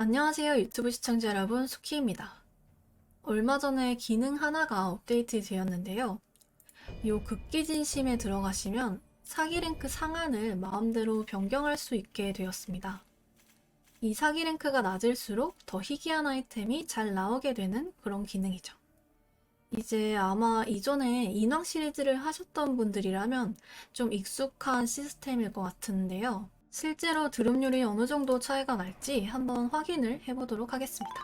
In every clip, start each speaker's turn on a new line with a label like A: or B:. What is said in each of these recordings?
A: 안녕하세요 유튜브 시청자 여러분 수키입니다. 얼마 전에 기능 하나가 업데이트 되었는데요. 요 극기진심에 들어가시면 사기 랭크 상한을 마음대로 변경할 수 있게 되었습니다. 이 사기 랭크가 낮을수록 더 희귀한 아이템이 잘 나오게 되는 그런 기능이죠. 이제 아마 이전에 인왕 시리즈를 하셨던 분들이라면 좀 익숙한 시스템일 것 같은데요. 실제로 드롭률이 어느 정도 차이가 날지 한번 확인을 해보도록 하겠습니다.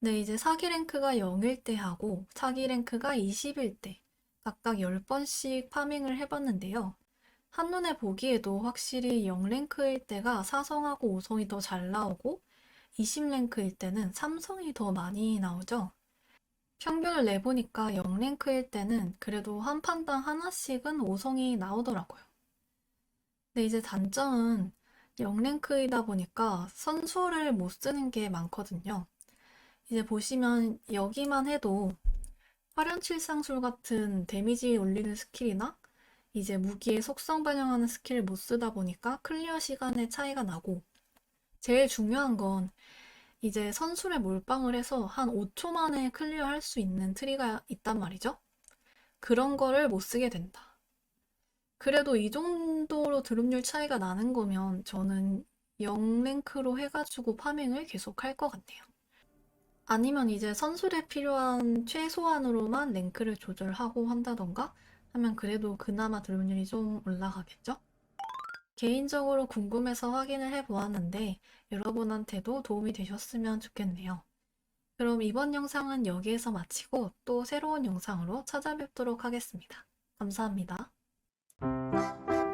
A: 네, 이제 사기 랭크가 0일 때 하고 사기 랭크가 20일 때 각각 10번씩 파밍을 해봤는데요. 한눈에 보기에도 확실히 0랭크일 때가 4성하고 5성이 더 잘 나오고 20랭크일 때는 3성이 더 많이 나오죠. 평균을 내보니까 0랭크일 때는 그래도 한 판당 하나씩은 5성이 나오더라고요. 근데 이제 단점은 0랭크이다 보니까 선수를 못 쓰는 게 많거든요. 이제 보시면 여기만 해도 화련칠상술 같은 데미지 올리는 스킬이나 이제 무기의 속성 반영하는 스킬을 못 쓰다 보니까 클리어 시간의 차이가 나고 제일 중요한 건 이제 선술에 몰빵을 해서 한 5초 만에 클리어 할 수 있는 트리가 있단 말이죠. 그런 거를 못 쓰게 된다. 그래도 이 정도로 드롭률 차이가 나는 거면 저는 0랭크로 해가지고 파밍을 계속 할 것 같네요. 아니면 이제 선술에 필요한 최소한으로만 랭크를 조절하고 한다던가 하면 그래도 그나마 드롭률이 좀 올라가겠죠? 개인적으로 궁금해서 확인을 해보았는데 여러분한테도 도움이 되셨으면 좋겠네요. 그럼 이번 영상은 여기에서 마치고 또 새로운 영상으로 찾아뵙도록 하겠습니다. 감사합니다. Thank you.